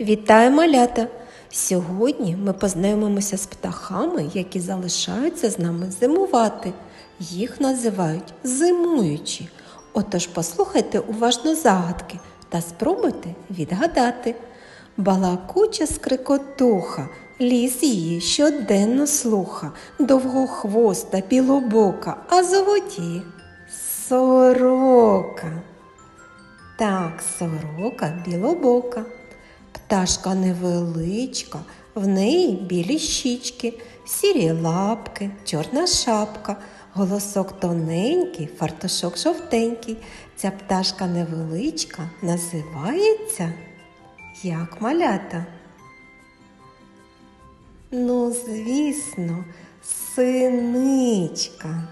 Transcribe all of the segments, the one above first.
Вітаю малята! Сьогодні ми познайомимося з птахами, які залишаються з нами зимувати. Їх називають зимуючі. Отож послухайте уважно загадки та спробуйте відгадати. Балакуча скрикотуха, ліс її щоденно слуха, довгохвоста, білобока, а золоті сорока. Так, сорока білобока. Пташка невеличка, в неї білі щічки, сірі лапки, чорна шапка, голосок тоненький, фартушок жовтенький. Ця пташка невеличка називається як малята. Ну, звісно, синичка.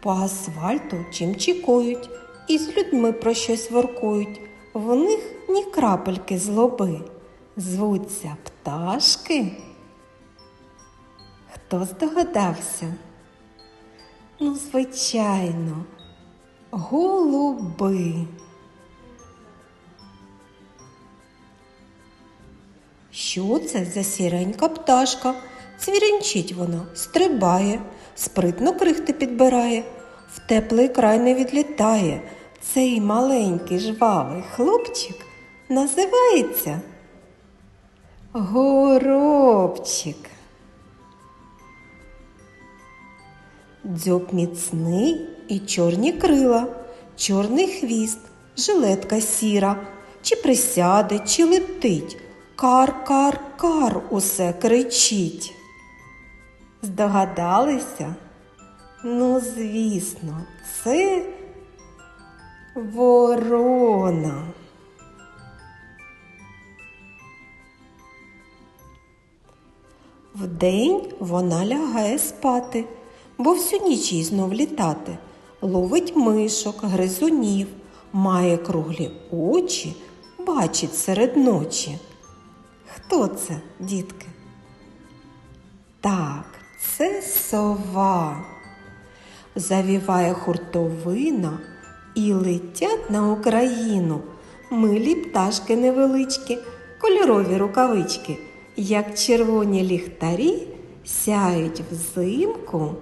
По асфальту чимчикують і з людьми про щось воркують. В них ні крапельки злоби. Звуться пташки. Хто здогадався? Ну, звичайно, голуби. Що це за сіренька пташка? Цвірінчить вона, стрибає, спритно крихти підбирає, в теплий край не відлітає. Цей маленький жвавий хлопчик називається Горобчик. Дзьоб міцний і чорні крила, чорний хвіст, жилетка сіра, чи присяде, чи летить. Кар-кар-кар усе кричить. Здогадалися? Ну, звісно, це ворона. Вдень вона лягає спати, бо всю ніч їй знов літати. Ловить мишок, гризунів, має круглі очі, бачить серед ночі. Хто це, дітки? Так, це сова. Завіває хуртовина і летять на Україну. Милі пташки невеличкі, кольорові рукавички, як червоні ліхтарі, сяють взимку.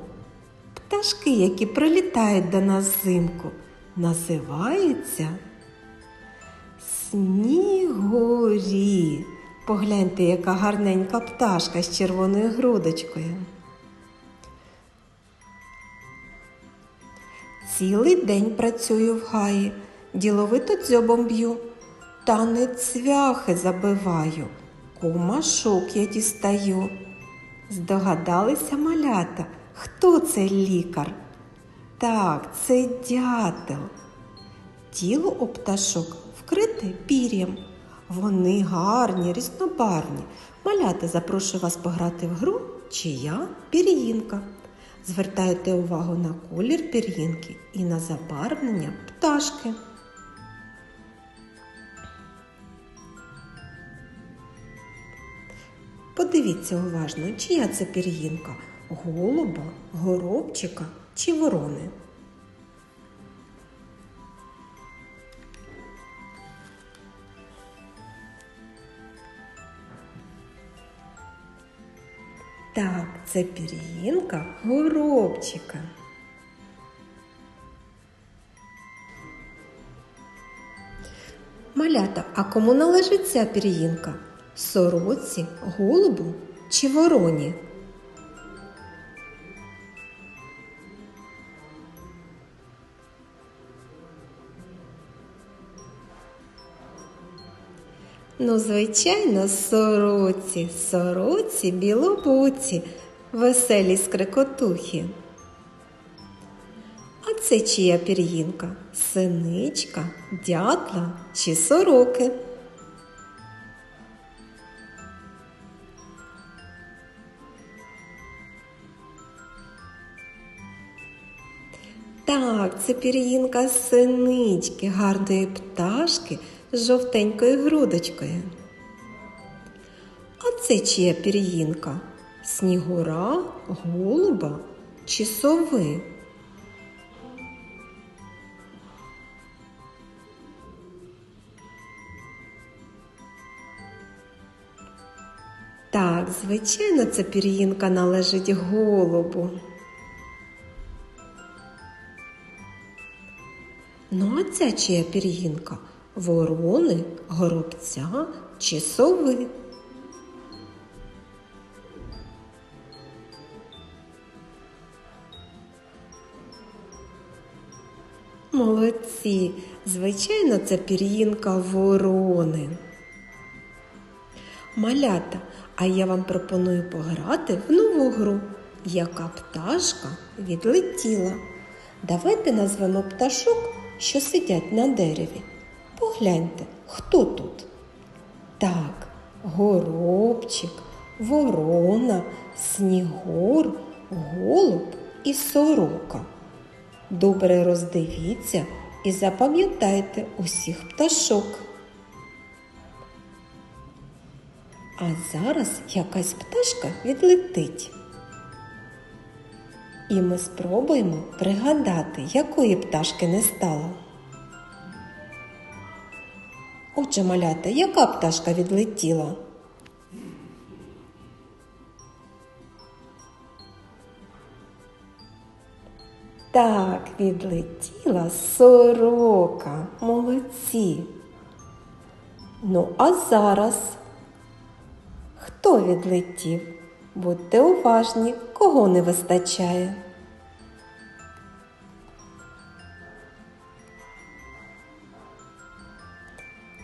Пташки, які прилітають до нас взимку, називаються снігурі. Погляньте, яка гарненька пташка з червоною грудочкою. Цілий день працюю в гаї, діловито дзьобом б'ю, та не цвяхи забиваю, кумашок я дістаю. Здогадалися малята, хто це лікар? Так, це дятел. Тіло у пташок вкрите пір'ям. Вони гарні, різнобарвні. Малята, запрошую вас пограти в гру чия пір'їнка. Звертайте увагу на колір пір'їнки і на забарвлення пташки. Подивіться уважно, чия це пір'їнка голуба, горобчика чи ворони. Так, це пір'їнка горобчика. Малята, а кому належить ця пір'їнка? Сороці, голубу чи вороні? Ну, звичайно, сороці, сороці, білобоці, веселі скрикотухи. А це чия пір'їнка? Синичка, дятла чи сороки? Так, це пір'їнка синички, гарної пташки з жовтенькою грудочкою. А це чия пір'їнка? Снігура, голуба чи сови? Так, звичайно, ця пір'їнка належить голубу. Ну, а ця чия пір'їнка? Ворони, горобця чи сови? Молодці! Звичайно, це пір'їнка ворони. Малята, а я вам пропоную пограти в нову гру, яка пташка відлетіла. Давайте назвемо пташок, що сидять на дереві. Погляньте, хто тут? Так, горобчик, ворона, снігур, голуб і сорока. Добре роздивіться і запам'ятайте усіх пташок. А зараз якась пташка відлетить. І ми спробуємо пригадати, якої пташки не стало. Отже, малята, яка пташка відлетіла? Так, відлетіла сорока. Молодці. Ну, а зараз хто відлетів? Будьте уважні, кого не вистачає.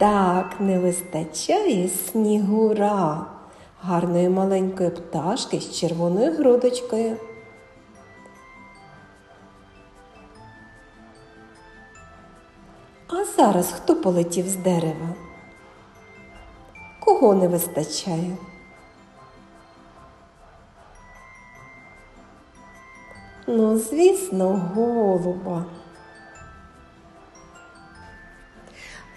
Так, не вистачає снігура, гарної маленької пташки з червоною грудочкою. А зараз хто полетів з дерева? Кого не вистачає? Ну, звісно, голуба.